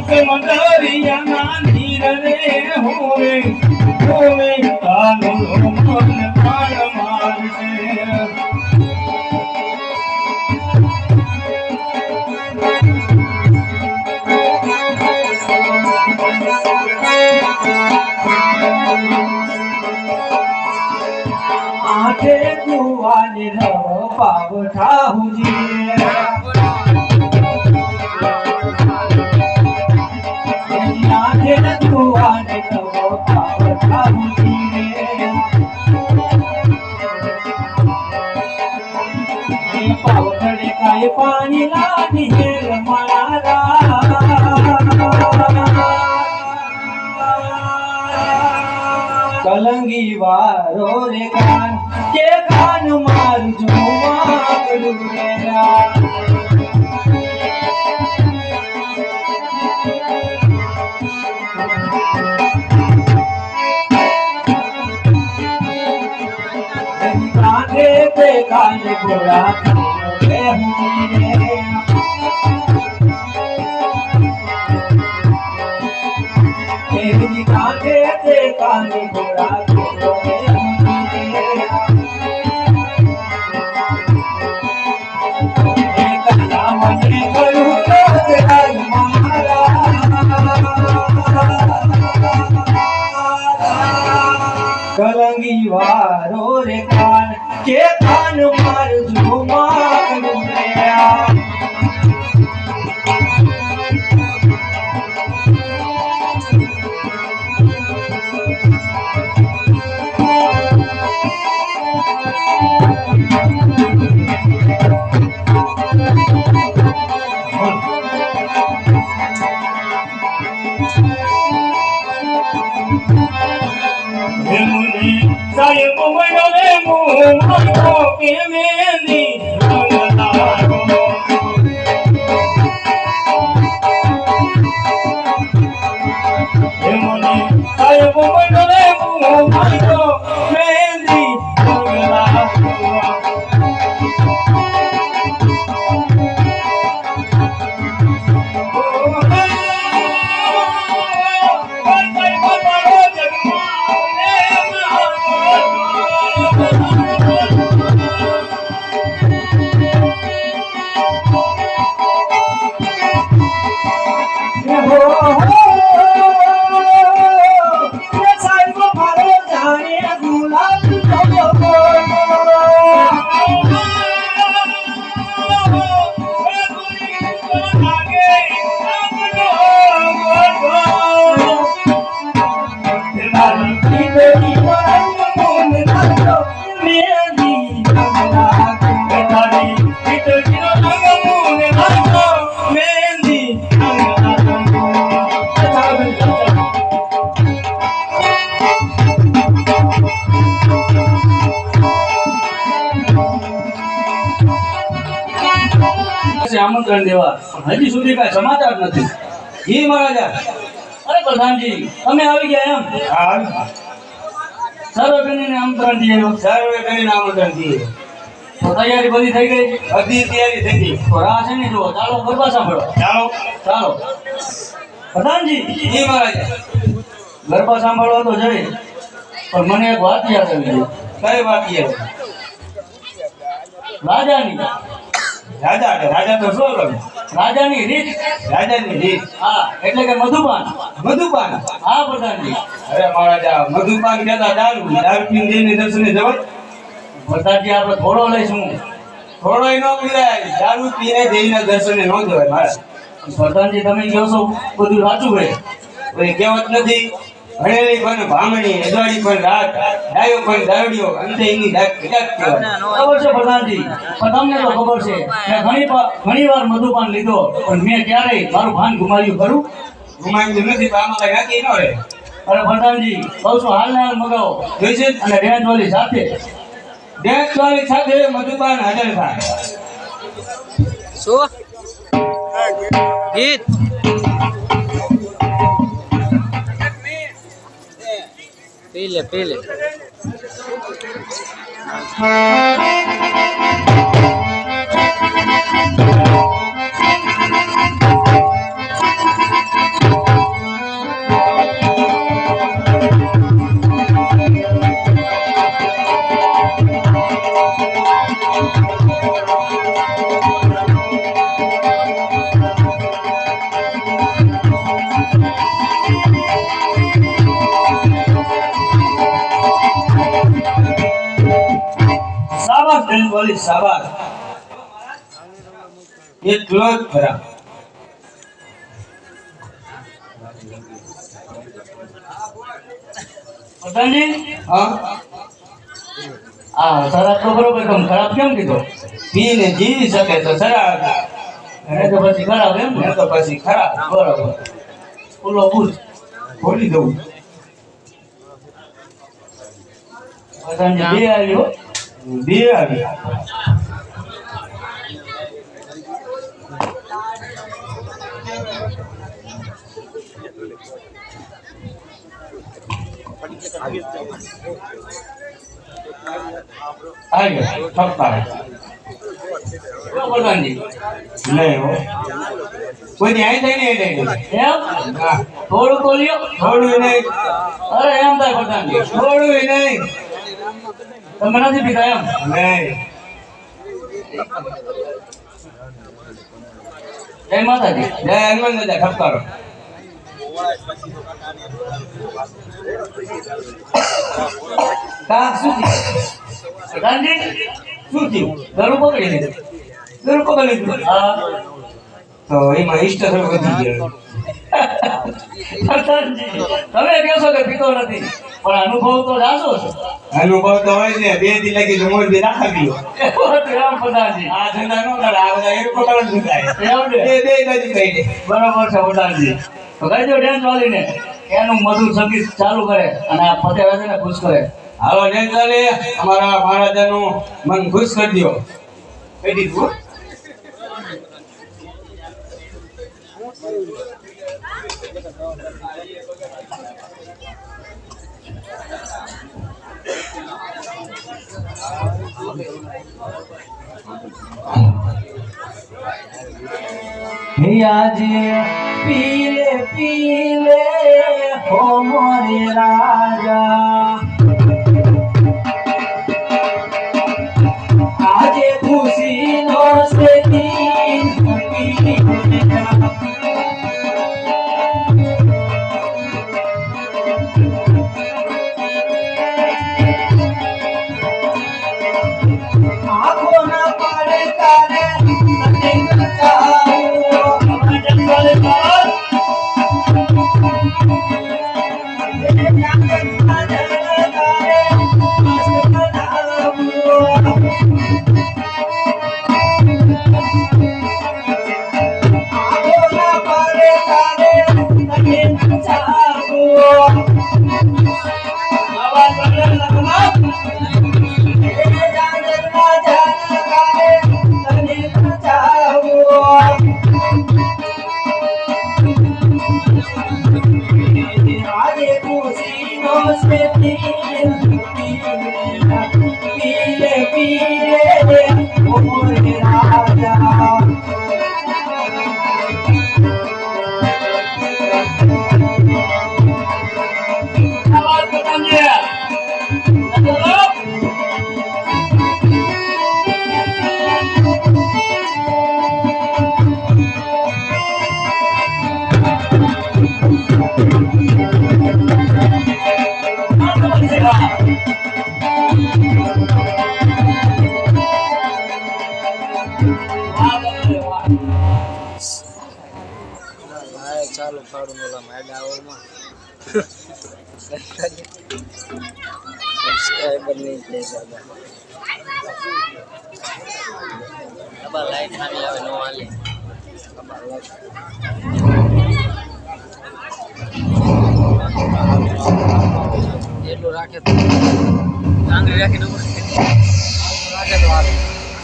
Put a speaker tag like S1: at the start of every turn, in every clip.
S1: સમંદરિયાના નીર રે હોવે હોવે તારો મન પ્રાણ મારશે કુવાની રવ પાવ ઠાહુજી કલંગી વારો રે કાન કે કાન મારું જુવાડું. કાન ઘોડા રે હું રે મું કે આમંત્રણ દેવા. પણ હજી સુધી કઈ સમાચાર નથી. જી મહારાજા. અરે પ્રધાનજી તમે આવી ગયા એમ? સર્વજનીને આમંત્રણ દઈએ સર્વે કરીને આમંત્રણ દઈએ. તો તૈયારી બધી થઈ ગઈ? બધી તૈયારી થઈ ગઈ. તો રાહ છે ને જુઓ. ચાલો ગરબા સાંભળો. ચાલો. ચાલો. પ્રધાનજી. જી મહારાજા. ગરબા સાંભળવા તો જઈ. પણ મને એક વાત યાદ આવી ગઈ. કઈ વાત યાદ? રાજાની.
S2: રાજા એટલે રાજા તો શું કરે
S1: રાજાની રીત.
S2: રાજાની રીત.
S1: હા, એટલે કે મધુપાન
S2: મધુપાન
S1: હા પ્રધાનજી
S2: અરે મહારાજા મધુપાન કહેતા દારૂ. દારૂ પીને જઈને દર્શને જવાય
S1: પ્રધાનજી આપણે થોડો લઈશું.
S2: થોડો ન પીરાય દારૂ પીને જઈને દર્શને ન જવાય મારા
S1: પ્રધાનજી તમે કહો છો, બધું સાચું હોય
S2: કોઈ કહેવત નથી. ભણેલી પણ ભામણી અજવાળી પણ રાત ડાયો પણ દારૂડિયો અંતે એની ડાક ડાક
S1: ખબર છે પ્રધાનજી? પણ તમને તો ખબર છે મેં ઘણી ઘણી વાર મધુપાન લીધો પણ મેં ક્યારેય મારું ભાન ગુમાવ્યું ખરું?
S2: ગુમાવ્યું નથી તો આમાં કઈ નક્કી ન રહે.
S1: અરે પ્રધાનજી કહું છું હાલ ને હાલ મગાવો.
S2: જોઈશે
S1: અને રેન્જ વાળી સાથે.
S2: ડેક વાળી સાથે મધુપાન હાજર થાય.
S3: શું? ગીત? પી લે પી લે
S4: સાબાસ
S2: એટલો જ ખરા
S4: પ્રધાનજી
S2: હા?
S4: આ શરાબ તો બરોબર તમે ખરાબ કેમ કીધો?
S2: પીને જીવી શકે તો શરાબ
S4: એને તો પછી ખરાબ એમ ને?
S2: તો પછી ખરાબ.
S4: બરોબર. ફૂલો પૂછ
S2: ખોલી દઉં
S4: પ્રધાનજી બે આવ્યો
S2: બે આવી
S4: આવ્યો
S2: થપ્પા
S4: જો પ્રધાનજી
S2: નહીં હો. કોઈ આઈ થાય ને
S4: એમ થોડું બોલ્યો?
S2: થોડું નહીં.
S4: અરે એમ થાય પ્રધાનજી
S2: થોડું નહીં.
S4: તમે નથી પીતા એમ જય માતાજી.
S2: જય હનુમાન દાદા ઠપકારો કા શું થયું?
S4: પ્રધાનજી
S2: શું થયું?
S4: ગળું પકડી લીધું.
S2: ગરું પકડી લીધું.
S4: હા.
S2: તો એમાં ઈષ્ટ વધી ગયું.
S4: તમે કહો કે પીતો નથી પણ અનુભવ તો જાશો છો.
S2: અનુભવ તો હોય ને બે દી લાગી તો મોર રાખા ગયો
S4: એવું પ્રધાનજી
S2: આ ધંધા નો કરે આ બધા એક પકડ થાય બે બે બાજુ કહી દે
S4: બરાબર છે પ્રધાનજી તો કહેજો ડેન્સ વાલીને કે એનું મધુર સંગીત ચાલુ કરે અને આ ફતે ને ખુશ કરે.
S2: હાલો ને ચાલે અમારા મહારાજાનું મન ખુશ કરી દો કહી દીધું?
S4: આજે પીલે પીલે હો Yeah.
S5: ચાલુ ફાડું ઓલા મેડાઓમાં સબસ્ક્રાઈબર નહીં થઈ શકે ખબર લાઈટ ખાલી આવે નો હાલે. ખબર લાઈટ એટલું રાખે તો. આંગળી રાખીને ઊભો રાખે તો હાલે.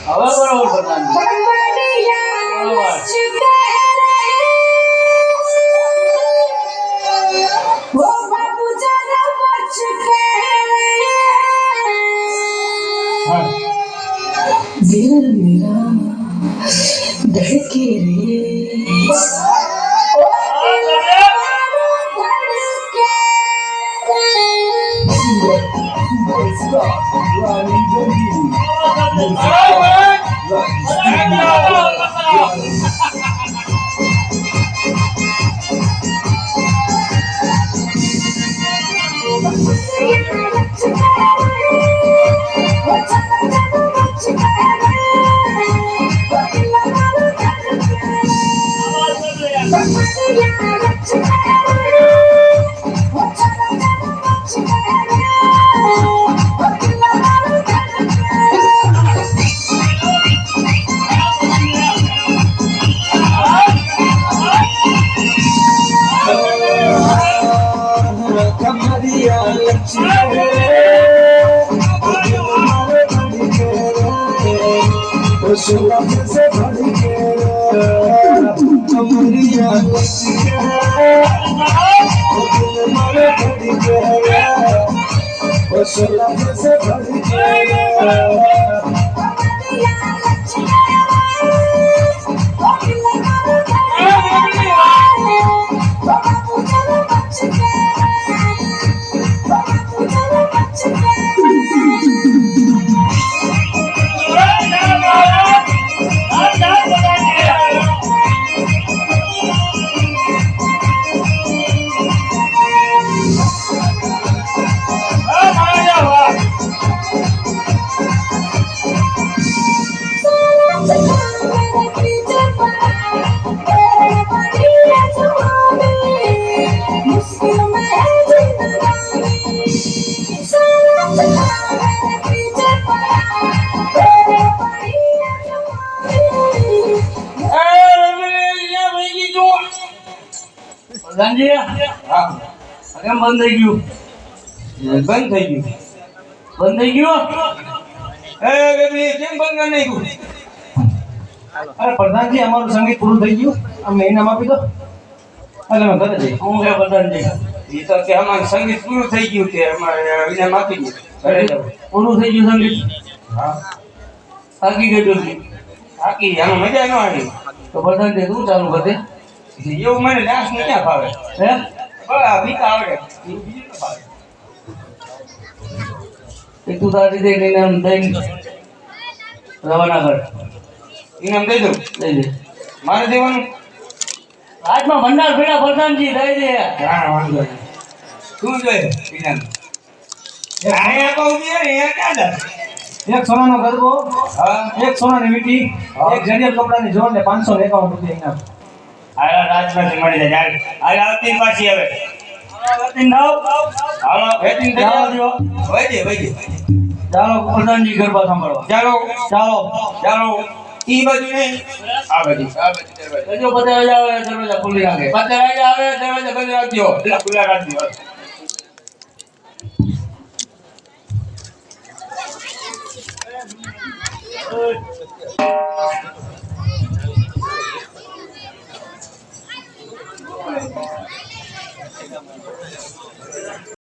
S4: હવે બરોબર પ્રધાનજી
S5: मुश्किल
S1: પ્રધાનજી
S2: હા.
S1: કેમ બંધ થઈ ગયું.
S2: બંધ થઈ ગયું.
S1: બંધ થઈ ગયું?
S2: એ બેબી કેમ બંધ કરી નાખ્યું?
S4: અરે પ્રધાનજી અમારું સંગીત પૂરું થઈ ગયું. અમને ઇનામ આપી દો. અરે અમે ઘરે જઈએ.
S1: હું કે પ્રધાનજી?
S2: એ તો કે અમારું સંગીત પૂરું થઈ ગયું કે અમારે ઇનામ આપી ઘરે જાવ
S1: પૂરું થઈ ગયું સંગીત?
S2: હા.
S1: થાકી ગયું
S2: થાકી આમાં મજા ન આવી.
S1: તો પ્રધાનજી શું ચાલુ કર? દે
S2: એવું મને ડાન્સ નહીં ફાવે
S1: હે?
S2: બસ આ બીક આવડે બીજું ન ફાવે
S1: એ તું તારી રીતે લઈને આમ દઈને રવાના કર.
S2: ઇનામ દઈ દઉં?
S1: લઈ દે.
S2: મારે દેવાનું?
S1: હાથમાં ભંડાર ભેડા પ્રધાનજી દઈ દે.
S2: હા વાંધો શું જોઈએ ઇનામ અહીંયા કહું છું ને અહીંયા ક્યાં જાય?
S4: એક સોનાનો ગરબો
S2: હા.
S4: એક સોનાની વીંટી
S2: હા.
S4: એક જડિયલ કપડાની જોડ ને પાંચસો ને એકાવન રૂપિયા ઇનામ
S2: હાલો રાજમાંથી મળી જાય. હાલ આવતી પાછી હવે. હાલો. વેચીને થઈ
S1: ચાલો
S2: જાઓ.
S1: દીવા.
S2: વૈજે વૈજે
S1: ચાલો પ્રધાનજી ગરબા સાંભળવા
S2: ચાલો.
S1: ચાલો.
S2: ચાલો. ઈ બાજુ નહીં આ બાજુ. આ બાજુ દરવાજા.
S1: જો બધા આવે દરવાજા ખુલ્લી રાખે.
S2: પતે રાજા આવે દરવાજા બંધ રાખજો. એટલે ખુલ્લા રાખજો. 哎呀！